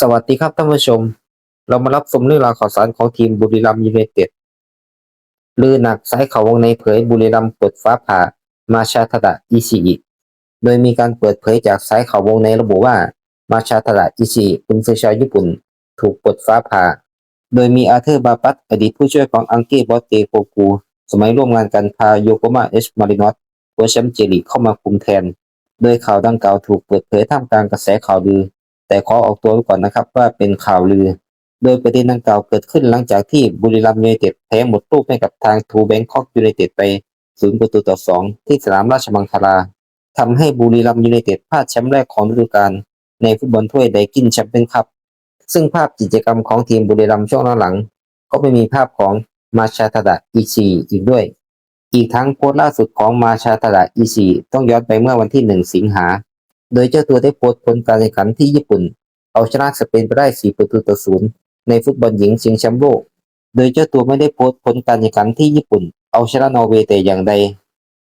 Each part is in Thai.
สวัสดีครับท่านผู้ชม เรามารับชมเรื่องราวข่าวสารของทีมบุรีรัมย์ยูไนเต็ดลือหนักสายข่าววงในเผยบุรีรัมย์เปิดฟ้าผ่ามาชาทดะอีซีโดยมีการเปิดเผยจากสายข่าววงในระบุว่ามาชาทดะอีซีคุณเซชาวญี่ปุ่น ถูกเปิดฟ้าผ่า โดยมีอาเธอร์บาปัตอดีตผู้ช่วยของอังเก้บอสเตโกกูสมัยร่วมงานกันพาโยโกมาเอชมารินอสตัวแชมป์เจลีเข้ามาคุมแทน โดยข่าวดังกล่าวถูกเปิดเผยท่ามกลางกระแสข่าวลือ แต่ขอออกตัวไว้ก่อนนะครับว่าเป็นข่าวลือ โดยประเด็นดังกล่าวเกิดขึ้นหลังจากที่บุรีรัมย์ยูไนเต็ดแพ้หมดลูกให้กับทางทูแบงคอกยูไนเต็ดไปศูนย์ประตูต่อสองที่สนามราชมังคลาทำให้บุรีรัมย์ยูไนเต็ดพลาดแชมป์แรกของฤดูกาลในฟุตบอลถ้วยไดกินแชมเปี้ยนคัพซึ่งภาพกิจกรรมของทีมบุรีรัมย์ช่วงหลังก็ไม่มีภาพของมาชาทดะอิชิอีกด้วย อีกทั้งโพสต์ล่าสุดของมาชาทดะอิชิต้องย้อนไปเมื่อวันที่หนึ่งสิงหา โดยเจ้าตัวได้โพสต์ผลการแข่งขันที่ญี่ปุ่น เอาชนะสเปนไปได้4ประตูต่อศูนย์ในฟุตบอลหญิงชิงแชมป์โลก โดยเจ้าตัวไม่ได้โพสต์ผลการแข่งขันที่ญี่ปุ่น เอาชนะนอร์เวย์แต่อย่างใด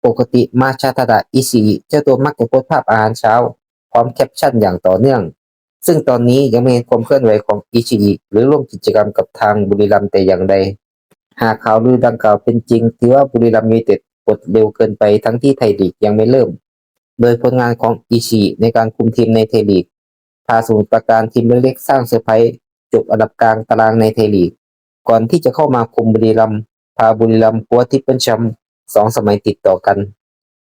ปกติมาชาตาดะอิชิเจ้าตัวมักจะโพสต์ภาพอาหารเช้า พร้อมแคปชั่นอย่างต่อเนื่อง ซึ่งตอนนี้ยังไม่เห็นความเคลื่อนไหวของอิชิหรือร่วมกิจกรรมกับทางบุรีรัมย์แต่อย่างใด หากข่าวลือดังกล่าวเป็นจริงถือว่าบุรีรัมย์ยูไนเต็ดกดเร็วเกินไปทั้งที่ไทยลีกยังไม่เริ่ม โดยผลงานของอิชิในการคุมทีมในเทลีกพาสมุทรปราการทีมเล็กๆสร้างเซอร์ไพรส์จบอันดับกลางตารางในเทลีกก่อนที่จะเข้ามาคุมบุรีรัมย์พาบุรีรัมย์คว้าทิปเปิลแชมป์สองสมัยติดต่อกัน